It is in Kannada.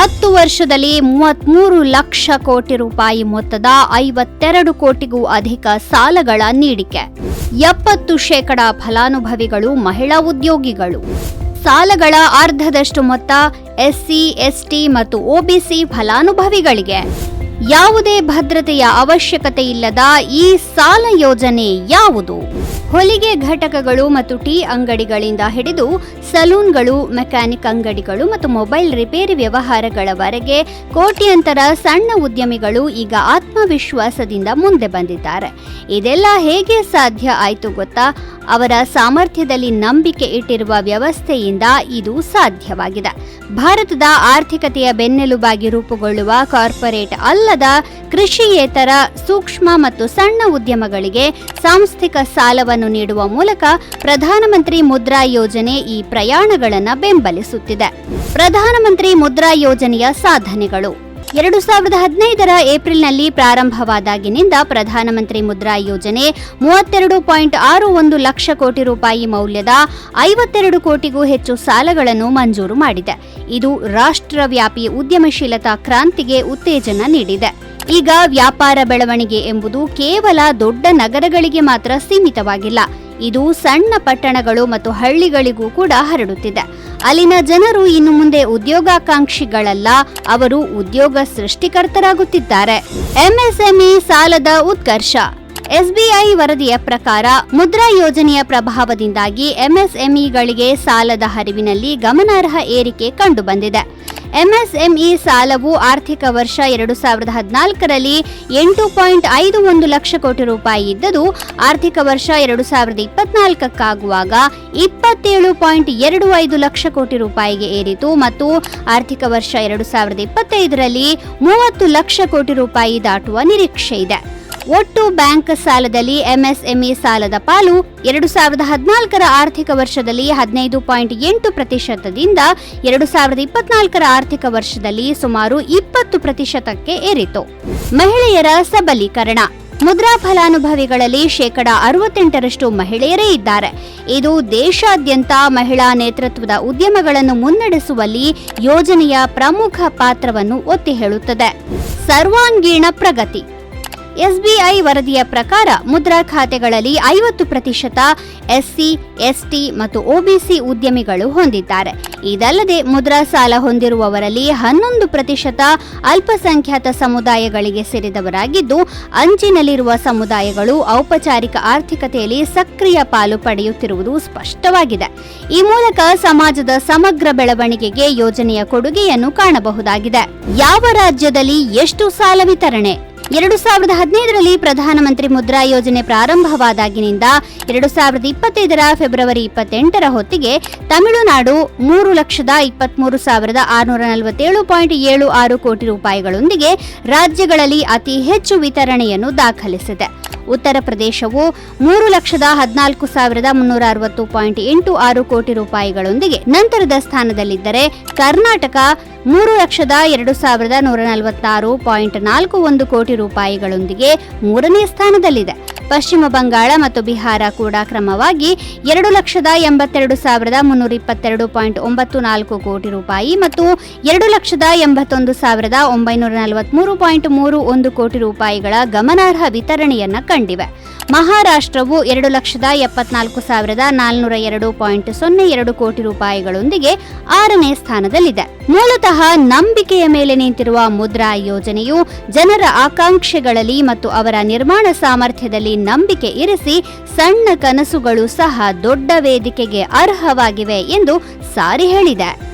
ಹತ್ತು ವರ್ಷದಲ್ಲಿ ಮೂವತ್ಮೂರು ಲಕ್ಷ ಕೋಟಿ ರೂಪಾಯಿ ಮೊತ್ತದ ಐವತ್ತೆರಡು ಕೋಟಿಗೂ ಅಧಿಕ ಸಾಲಗಳ ನೀಡಿಕೆ. ಎಪ್ಪತ್ತು ಶೇಕಡ ಫಲಾನುಭವಿಗಳು ಮಹಿಳಾ ಉದ್ಯೋಗಿಗಳು. ಸಾಲಗಳ ಅರ್ಧದಷ್ಟು ಮೊತ್ತ ಎಸ್ಸಿ, ಎಸ್ಟಿ ಮತ್ತು ಒಬಿಸಿ ಫಲಾನುಭವಿಗಳಿಗೆ. ಯಾವುದೇ ಭದ್ರತೆಯ ಅವಶ್ಯಕತೆ ಇಲ್ಲದ ಈ ಸಾಲ ಯೋಜನೆ ಯಾವುದು? ಹೊಲಿಗೆ ಘಟಕಗಳು ಮತ್ತು ಟೀ ಅಂಗಡಿಗಳಿಂದ ಹಿಡಿದು ಸಲೂನ್ಗಳು, ಮೆಕ್ಯಾನಿಕ್ ಅಂಗಡಿಗಳು ಮತ್ತು ಮೊಬೈಲ್ ರಿಪೇರಿ ವ್ಯವಹಾರಗಳವರೆಗೆ ಕೋಟ್ಯಂತರ ಸಣ್ಣ ಉದ್ಯಮಿಗಳು ಈಗ ಆತ್ಮವಿಶ್ವಾಸದಿಂದ ಮುಂದೆ ಬಂದಿದ್ದಾರೆ. ಇದೆಲ್ಲ ಹೇಗೆ ಸಾಧ್ಯ ಆಯಿತು ಗೊತ್ತಾ? ಅವರ ಸಾಮರ್ಥ್ಯದಲ್ಲಿ ನಂಬಿಕೆ ಇಟ್ಟಿರುವ ವ್ಯವಸ್ಥೆಯಿಂದ ಇದು ಸಾಧ್ಯವಾಗಿದೆ. ಭಾರತದ ಆರ್ಥಿಕತೆಯ ಬೆನ್ನೆಲುಬಾಗಿ ರೂಪುಗೊಳ್ಳುವ ಕಾರ್ಪೊರೇಟ್ ಅಲ್ಲದ ಕೃಷಿಯೇತರ ಸೂಕ್ಷ್ಮ ಮತ್ತು ಸಣ್ಣ ಉದ್ಯಮಗಳಿಗೆ ಸಾಂಸ್ಥಿಕ ಸಾಲವನ್ನು ನೀಡುವ ಮೂಲಕ ಪ್ರಧಾನಮಂತ್ರಿ ಮುದ್ರಾ ಯೋಜನೆ ಈ ಪ್ರಯಾಣಗಳನ್ನು ಬೆಂಬಲಿಸುತ್ತಿದೆ. ಪ್ರಧಾನಮಂತ್ರಿ ಮುದ್ರಾ ಯೋಜನೆಯ ಸಾಧನೆಗಳು. ಎರಡು ಸಾವಿರದ ಹದಿನೈದರ ಏಪ್ರಿಲ್ನಲ್ಲಿ ಪ್ರಾರಂಭವಾದಾಗಿನಿಂದ ಪ್ರಧಾನಮಂತ್ರಿ ಮುದ್ರಾ ಯೋಜನೆ ಮೂವತ್ತೆರಡು ಪಾಯಿಂಟ್ ಆರು ಒಂದು ಲಕ್ಷ ಕೋಟಿ ರೂಪಾಯಿ ಮೌಲ್ಯದ ಐವತ್ತೆರಡು ಕೋಟಿಗೂ ಹೆಚ್ಚು ಸಾಲಗಳನ್ನು ಮಂಜೂರು ಮಾಡಿದೆ. ಇದು ರಾಷ್ಟ್ರವ್ಯಾಪಿ ಉದ್ಯಮಶೀಲತಾ ಕ್ರಾಂತಿಗೆ ಉತ್ತೇಜನ ನೀಡಿದೆ. ಈಗ ವ್ಯಾಪಾರ ಬೆಳವಣಿಗೆ ಎಂಬುದು ಕೇವಲ ದೊಡ್ಡ ನಗರಗಳಿಗೆ ಮಾತ್ರ ಸೀಮಿತವಾಗಿಲ್ಲ. ಇದು ಸಣ್ಣ ಪಟ್ಟಣಗಳು ಮತ್ತು ಹಳ್ಳಿಗಳಿಗೂ ಕೂಡ ಹರಡುತ್ತಿದೆ. ಅಲ್ಲಿನ ಜನರು ಇನ್ನು ಮುಂದೆ ಉದ್ಯೋಗಾಕಾಂಕ್ಷಿಗಳಲ್ಲ, ಅವರು ಉದ್ಯೋಗ ಸೃಷ್ಟಿಕರ್ತರಾಗುತ್ತಿದ್ದಾರೆ. ಎಂಎಸ್ಎಂಇ ಸಾಲದ ಉತ್ಕರ್ಷ. ಎಸ್ಬಿಐ ವರದಿಯ ಪ್ರಕಾರ ಮುದ್ರಾ ಯೋಜನೆಯ ಪ್ರಭಾವದಿಂದಾಗಿ ಎಂಎಸ್ಎಂಇಗಳಿಗೆ ಸಾಲದ ಹರಿವಿನಲ್ಲಿ ಗಮನಾರ್ಹ ಏರಿಕೆ ಕಂಡುಬಂದಿದೆ. ಎಂಎಸ್ಎಂಇ ಸಾಲವು ಆರ್ಥಿಕ ವರ್ಷ ಎರಡು ಸಾವಿರದ ಹದಿನಾಲ್ಕರಲ್ಲಿ ಎಂಟು ಪಾಯಿಂಟ್ ಐದು ಒಂದು ಲಕ್ಷ ಕೋಟಿ ರೂಪಾಯಿ ಇದ್ದದು ಆರ್ಥಿಕ ವರ್ಷ ಎರಡು ಸಾವಿರದ ಇಪ್ಪತ್ನಾಲ್ಕಕ್ಕಾಗುವಾಗ ಇಪ್ಪತ್ತೇಳು ಪಾಯಿಂಟ್ ಎರಡು ಐದು ಲಕ್ಷ ಕೋಟಿ ರೂಪಾಯಿಗೆ ಏರಿತು ಮತ್ತು ಆರ್ಥಿಕ ವರ್ಷ ಎರಡು ಸಾವಿರದ ಇಪ್ಪತ್ತೈದರಲ್ಲಿ ಮೂವತ್ತು ಲಕ್ಷ ಕೋಟಿ ರೂಪಾಯಿ ದಾಟುವ ನಿರೀಕ್ಷೆ ಇದೆ. ಒಟ್ಟು ಬ್ಯಾಂಕ್ ಸಾಲದಲ್ಲಿ ಎಂಎಸ್ಎಂಇ ಸಾಲದ ಪಾಲು ಎರಡು ಸಾವಿರದ ಹದಿನಾಲ್ಕರ ಆರ್ಥಿಕ ವರ್ಷದಲ್ಲಿ ಹದಿನೈದು ಪಾಯಿಂಟ್ ಎಂಟು ಪ್ರತಿಶತದಿಂದ ಎರಡು ಸಾವಿರದ ಇಪ್ಪತ್ನಾಲ್ಕರ ಆರ್ಥಿಕ ವರ್ಷದಲ್ಲಿ ಸುಮಾರು ಇಪ್ಪತ್ತು ಪ್ರತಿಶತಕ್ಕೆ ಏರಿತು. ಮಹಿಳೆಯರ ಸಬಲೀಕರಣ. ಮುದ್ರಾ ಫಲಾನುಭವಿಗಳಲ್ಲಿ ಶೇಕಡಾ ಅರವತ್ತೆಂಟರಷ್ಟು ಮಹಿಳೆಯರೇ ಇದ್ದಾರೆ. ಇದು ದೇಶಾದ್ಯಂತ ಮಹಿಳಾ ನೇತೃತ್ವದ ಉದ್ಯಮಗಳನ್ನು ಮುನ್ನಡೆಸುವಲ್ಲಿ ಯೋಜನೆಯ ಪ್ರಮುಖ ಪಾತ್ರವನ್ನು ಒತ್ತಿ ಹೇಳುತ್ತದೆ. ಸರ್ವಾಂಗೀಣ ಪ್ರಗತಿ. ಎಸ್ಬಿಐ ವರದಿಯ ಪ್ರಕಾರ ಮುದ್ರಾ ಖಾತೆಗಳಲ್ಲಿ ಐವತ್ತು ಪ್ರತಿಶತ ಎಸ್ಸಿ, ಎಸ್ಟಿ ಮತ್ತು ಒಬಿಸಿ ಉದ್ಯಮಿಗಳು ಹೊಂದಿದ್ದಾರೆ. ಇದಲ್ಲದೆ ಮುದ್ರಾ ಸಾಲ ಹೊಂದಿರುವವರಲ್ಲಿ ಹನ್ನೊಂದು ಪ್ರತಿಶತ ಅಲ್ಪಸಂಖ್ಯಾತ ಸಮುದಾಯಗಳಿಗೆ ಸೇರಿದವರಾಗಿದ್ದು, ಅಂಚಿನಲ್ಲಿರುವ ಸಮುದಾಯಗಳು ಔಪಚಾರಿಕ ಆರ್ಥಿಕತೆಯಲ್ಲಿ ಸಕ್ರಿಯ ಪಾಲು ಪಡೆಯುತ್ತಿರುವುದು ಸ್ಪಷ್ಟವಾಗಿದೆ. ಈ ಮೂಲಕ ಸಮಾಜದ ಸಮಗ್ರ ಬೆಳವಣಿಗೆಗೆ ಯೋಜನೆಯ ಕೊಡುಗೆಯನ್ನು ಕಾಣಬಹುದಾಗಿದೆ. ಯಾವ ರಾಜ್ಯದಲ್ಲಿ ಎಷ್ಟು ಸಾಲ ವಿತರಣೆ? ಎರಡು ಸಾವಿರದ ಹದಿನೈದರಲ್ಲಿ ಪ್ರಧಾನಮಂತ್ರಿ ಮುದ್ರಾ ಯೋಜನೆ ಪ್ರಾರಂಭವಾದಾಗಿನಿಂದ ಎರಡು ಸಾವಿರದ ಇಪ್ಪತ್ತೈದರ ಫೆಬ್ರವರಿ ಇಪ್ಪತ್ತೆಂಟರ ಹೊತ್ತಿಗೆ ತಮಿಳುನಾಡು ಮೂರು ಲಕ್ಷದ ಇಪ್ಪತ್ಮೂರು ಸಾವಿರದ ಆರುನೂರ ನಲವತ್ತೇಳು ಪಾಯಿಂಟ್ ಏಳು ಆರು ಕೋಟಿ ರೂಪಾಯಿಗಳೊಂದಿಗೆ ರಾಜ್ಯಗಳಲ್ಲಿ ಅತಿ ಹೆಚ್ಚು ವಿತರಣೆಯನ್ನು ದಾಖಲಿಸಿದೆ. ಉತ್ತರ ಪ್ರದೇಶವು ಮೂರು ಲಕ್ಷದ ಹದಿನಾಲ್ಕು ಸಾವಿರದ ಮುನ್ನೂರ ಅರವತ್ತು ಪಾಯಿಂಟ್ ಎಂಟು ಆರು ಕೋಟಿ ರೂಪಾಯಿಗಳೊಂದಿಗೆ ನಂತರದ ಸ್ಥಾನದಲ್ಲಿದ್ದರೆ ಕರ್ನಾಟಕ ಮೂರು ಲಕ್ಷದ ಎರಡು ಸಾವಿರದ ನೂರ ನಲವತ್ತಾರು ಪಾಯಿಂಟ್ ನಾಲ್ಕು ಒಂದು ಕೋಟಿ ರೂಪಾಯಿಗಳೊಂದಿಗೆ ಮೂರನೇ ಸ್ಥಾನದಲ್ಲಿದೆ. ಪಶ್ಚಿಮ ಬಂಗಾಳ ಮತ್ತು ಬಿಹಾರ ಕೂಡ ಕ್ರಮವಾಗಿ ಎರಡು ಲಕ್ಷದ ಎಂಬತ್ತೆರಡು ಸಾವಿರದ ಮುನ್ನೂರ ಇಪ್ಪತ್ತೆರಡು ಪಾಯಿಂಟ್ ಒಂಬತ್ತು ನಾಲ್ಕು ಕೋಟಿ ರೂಪಾಯಿ ಮತ್ತು ಎರಡು ಲಕ್ಷದ ಎಂಬತ್ತೊಂದು ಸಾವಿರದ ಒಂಬೈನೂರ ನಲವತ್ಮೂರು ಪಾಯಿಂಟ್ ಮೂರು ಒಂದು ಕೋಟಿ ರೂಪಾಯಿಗಳ ಗಮನಾರ್ಹ ವಿತರಣೆಯನ್ನು ಕಂಡಿವೆ. ಮಹಾರಾಷ್ಟ್ರವು ಎರಡು ಲಕ್ಷದ ಎಪ್ಪತ್ನಾಲ್ಕು ಸಾವಿರದ ನಾಲ್ನೂರ ಎರಡು ಪಾಯಿಂಟ್ ಸೊನ್ನೆ ಎರಡು ಕೋಟಿ ರೂಪಾಯಿಗಳೊಂದಿಗೆ ಆರನೇ ಸ್ಥಾನದಲ್ಲಿದೆ. ಮೂಲತಃ ನಂಬಿಕೆಯ ಮೇಲೆ ನಿಂತಿರುವ ಮುದ್ರಾ ಯೋಜನೆಯು ಜನರ ಆಕಾಂಕ್ಷೆಗಳಲ್ಲಿ ಮತ್ತು ಅವರ ನಿರ್ಮಾಣ ಸಾಮರ್ಥ್ಯದಲ್ಲಿ ನಂಬಿಕೆ ಇರಿಸಿ ಸಣ್ಣ ಕನಸುಗಳು ಸಹ ದೊಡ್ಡ ವೇದಿಕೆಗೆ ಅರ್ಹವಾಗಿವೆ ಎಂದು ಸಾರಿ ಹೇಳಿದೆ.